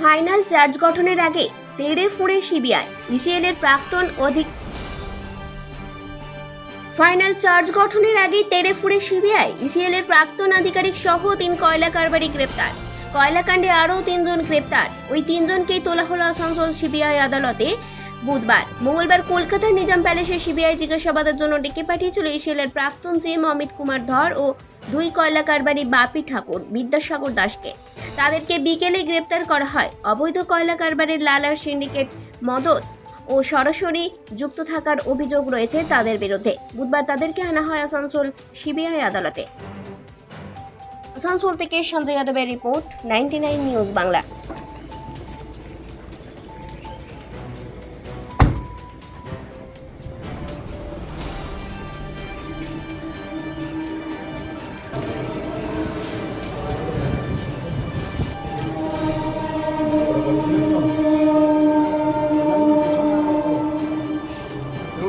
Final charge গঠনের আগে তেড়ে ফুঁড়ে সিবিআই ইসিএল এর প্রাক্তন অধিক ফাইনাল চার্জ গঠনের আগেই তেড়ে ফুঁড়ে সিবিআই ইসিএল এর প্রাক্তন আধিকারিক সহ তিন কয়লা কারবারি গ্রেপ্তার। কয়লাকাণ্ডে আরও তিনজন গ্রেপ্তার। ওই তিনজনকেই তোলা হলো আসানসোল সিবিআই আদালতে বুধবার। মঙ্গলবার কলকাতার নিজাম প্যালেসে সিবিআই জিজ্ঞাসাবাদের জন্য ডেকে পাঠিয়েছিল ইসিএলের প্রাক্তন জিএম অমিত কুমার ধর ও দুই কয়লা কারবারি বাপি ঠাকুর বিদ্যাসাগর দাসকে। তাদেরকে বিকেলে গ্রেপ্তার করা হয়। অবৈধ কয়লা কারবারের লালার সিন্ডিকেট মদত ও সরাসরি যুক্ত থাকার অভিযোগ রয়েছে তাদের বিরুদ্ধে। বুধবার তাদেরকে আনা হয় আসানসোল সিবিআই আদালতে। আসানসোল থেকে সঞ্জয় যাদবের রিপোর্ট, নাইনটি নিউজ বাংলা।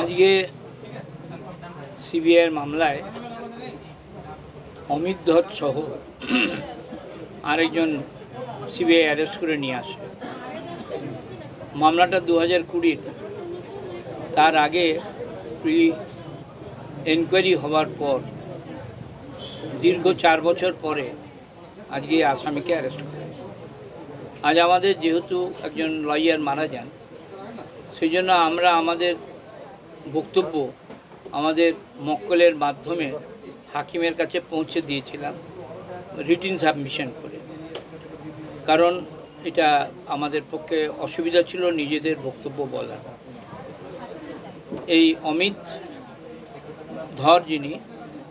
আজকে সিবিআইয়ের মামলায় অমিত ধর সহ আরেকজন সিবিআই অ্যারেস্ট করে নিয়ে আসে। মামলাটা দু হাজার কুড়ির। তার আগে এনকোয়ারি হওয়ার পর দীর্ঘ চার বছর পরে আজকে আসামিকে অ্যারেস্ট করে। আজ আমাদের যেহেতু একজন লয়ার মারা যান সেই জন্য আমরা আমাদের বক্তব্য আমাদের মক্কলের মাধ্যমে হাকিমের কাছে পৌঁছে দিয়েছিলাম রিটিন সাবমিশন করে। কারণ এটা আমাদের পক্ষে অসুবিধা ছিল নিজেদের বক্তব্য বলার। এই অমিত ধর যিনি,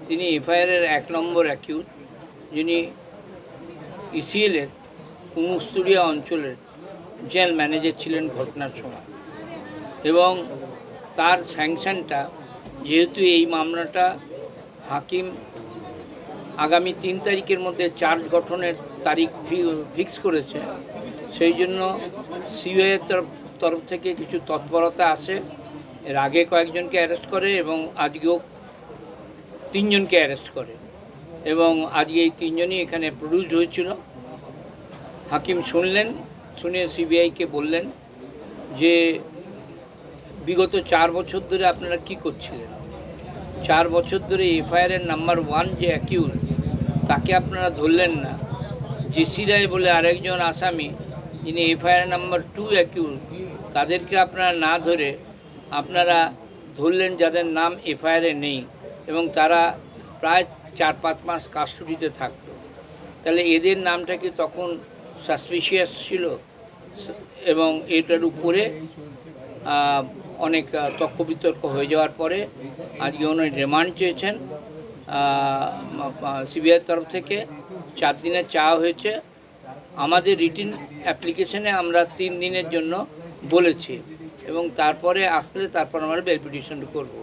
তিনি এফআইআরের এক নম্বর অ্যাকিউজ, যিনি ইসিএলের কুমুস্তুরিয়া অঞ্চলের জেল ম্যানেজার ছিলেন ঘটনার সময়। এবং তার স্যাংশনটা, যেহেতু এই মামলাটা হাকিম আগামী তিন তারিখের মধ্যে চার্জ গঠনের তারিখ ফিক্স করেছে, সেই জন্য সিবিআইয়ের তরফ তরফ থেকে কিছু তৎপরতা আসে এর আগে কয়েকজনকে অ্যারেস্ট করে এবং আজকেও তিনজনকে অ্যারেস্ট করে এবং আজকে এই তিনজনই এখানে প্রডিউসড হয়েছিল। হাকিম শুনলেন, শুনে সিবিআইকে বললেন যে বিগত চার বছর ধরে আপনারা কি করছিলেন? চার বছর ধরে এফআইআরের নাম্বার ওয়ান যে অ্যাকিউজ তাকে আপনারা ধরলেন না। জেসি রায় বলে আরেকজন আসামি, যিনি এফআইআর নাম্বার টু অ্যাকিউজ তাদেরকে আপনারা না ধরে আপনারা ধরলেন যাদের নাম এফআইআরে নেই এবং তারা প্রায় চার পাঁচ মাস কাস্টডিতে থাকতো। তাহলে এদের নামটা কি তখন সাসপিশিয়াস ছিল? এবং এটার উপরে অনেক তর্ক বিতর্ক হয়ে যাওয়ার পরে আজকে উনি রিমান্ড চেয়েছেন। সিবিআইয়ের তরফ থেকে। চার দিনের চাওয়া হয়েছে। আমাদের রিটিন অ্যাপ্লিকেশনে আমরা তিন দিনের জন্য বলেছি এবং তারপরে আসলে তারপর আমরা বেল পিটিশন করব।